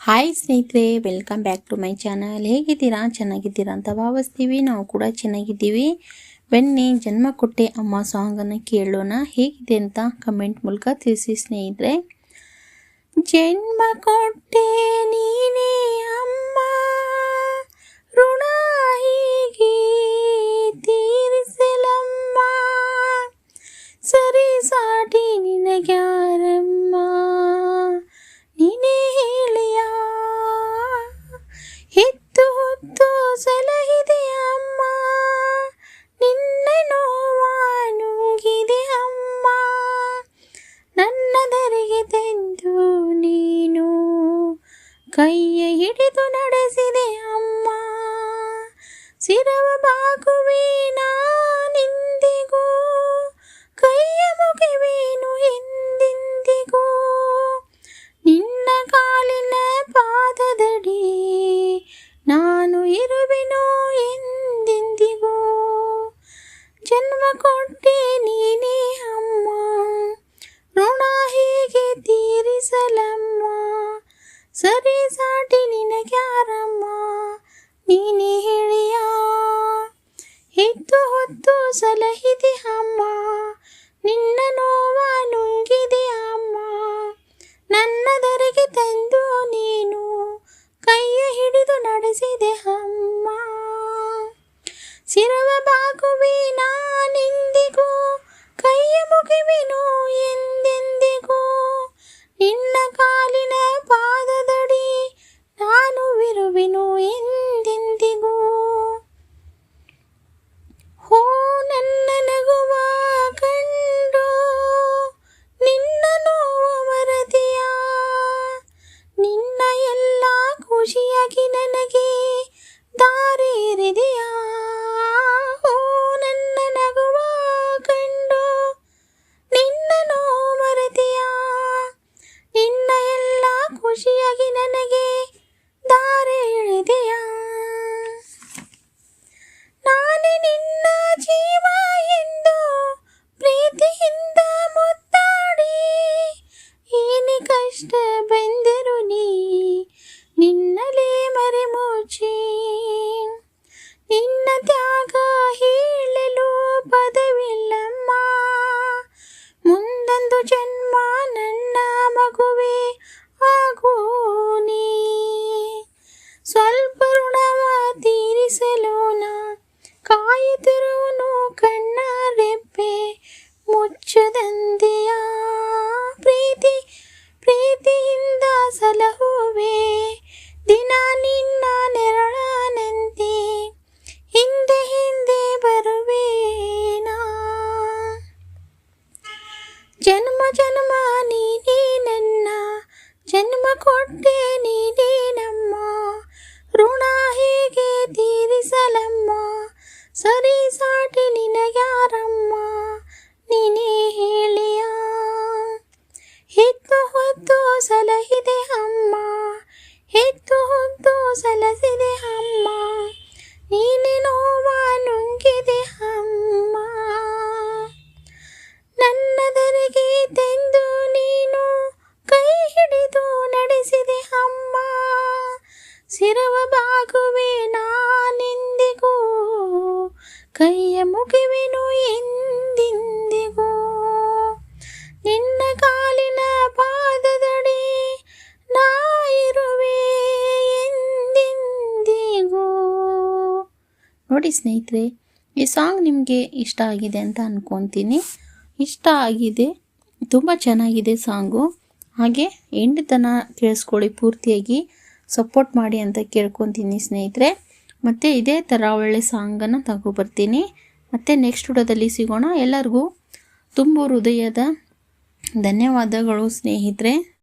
Hi ಸ್ನೇಹಿತರೆ welcome back to my channel ಹೇಗಿದ್ದೀರಾ? ಚೆನ್ನಾಗಿದ್ದೀರಾ ಅಂತ ಭಾವಿಸ್ತೀವಿ. ನಾವು ಕೂಡ ಚೆನ್ನಾಗಿದ್ದೀವಿ. ಬನ್ನಿ ಜನ್ಮ ಕೊಟ್ಟೆ ಅಮ್ಮ ಸಾಂಗನ್ನು ಕೇಳೋಣ. ಹೇಗಿದೆ ಅಂತ ಕಮೆಂಟ್ ಮೂಲಕ ತಿಳಿಸಿ ಸ್ನೇಹಿತರೆ. ಜನ್ಮ ಕೊಟ್ಟೆ ನೀನೇ ಸಿರವ ಬಾಗುವೆ ನಾನಿಂದಿಗೂ ಕೈಯ ಮುಗಿವೇನು ಎಂದಿಂದಿಗೂ. ನಿನ್ನ ಕಾಲಿನ ಪಾದದಡಿ ನಾನು ಇರುವೆನು ಎಂದಿಂದಿಗೂ. ಜನ್ಮ ಕೊಟ್ಟೆ ನೀನೇ ಅಮ್ಮ. ಋಣ ಹೇಗೆ ತೀರಿಸಲಮ್ಮ. ಸರಿ ಸಾಟಿ ನಿನಗ್ಯಾರಮ್ಮ. ನೀನೇ ಹೇಳಿಯ ಹೆತ್ತು ಹೊತ್ತು ಸಲಹಿದೆ ಅಮ್ಮ. ನಿನ್ನ ನೋವ ನುಂಗಿದೆ ಅಮ್ಮ. ನನ್ನ ದರೆಗೆ ತಂದು ನೀನು. ಕೈಯ ಹಿಡಿದು ನಡೆಸಿದೆ ಕಾಯುತ್ತಿರುವನು ಕಣ್ಣ ರೆಪ್ಪೆ ಮುಚ್ಚದಂದೆಯ ಸಾಟಿ ನಿನಗ್ಯಾರಮ್ಮ? ನೀನೇ ಹೇಳಿಯ? ಹೆತ್ತು ಹೊತ್ತು ಸಲಹಿದೆ ಅಮ್ಮ. ಹೆತ್ತು ಹೊತ್ತು ಸಲಸಿದೆ ಅಮ್ಮ. ನೀನೆ ನೋವ ನುಂಗಿದೆ ಅಮ್ಮ. ನನ್ನದರಿಗೆ ತೆಂದು ನೀನು ಕೈ ಹಿಡಿದು ನಡೆಸಿದೆ ಅಮ್ಮ. ಸಿರವ ಬಾಗುವೆ ನಾನೆಂದಿಗೂ ಕೈಯ ಮುಗಿವೆನು ಎಂದಿಂದಿಗೂ ನಿನ್ನ ಕಾಲಿನ ಪಾದದಡಿ ನಾ ಇರುವೆ ಎಂದಿಂದಿಗೂ ನೋಡಿ ಸ್ನೇಹಿತರೆ, ಈ ಸಾಂಗ್ ನಿಮಗೆ ಇಷ್ಟ ಆಗಿದೆ ಅಂತ ಅನ್ಕೊತೀನಿ. ಇಷ್ಟ ಆಗಿದೆ, ತುಂಬ ಚೆನ್ನಾಗಿದೆ ಸಾಂಗು. ಹಾಗೆ ಎಂಡ್ ತನ ಕೇಳಿಸ್ಕೊಳ್ಳಿ, ಪೂರ್ತಿಯಾಗಿ ಸಪೋರ್ಟ್ ಮಾಡಿ ಅಂತ ಕೇಳ್ಕೊತೀನಿ ಸ್ನೇಹಿತರೆ. ಮತ್ತು ಇದೇ ಥರ ಒಳ್ಳೆ ಸಾಂಗನ್ನು ತಗೊಬರ್ತೀನಿ ಮತ್ತು ನೆಕ್ಸ್ಟ್ ವಿಡೋದಲ್ಲಿ ಸಿಗೋಣ. ಎಲ್ಲರಿಗೂ ತುಂಬ ಹೃದಯದ ಧನ್ಯವಾದಗಳು ಸ್ನೇಹಿತರೆ.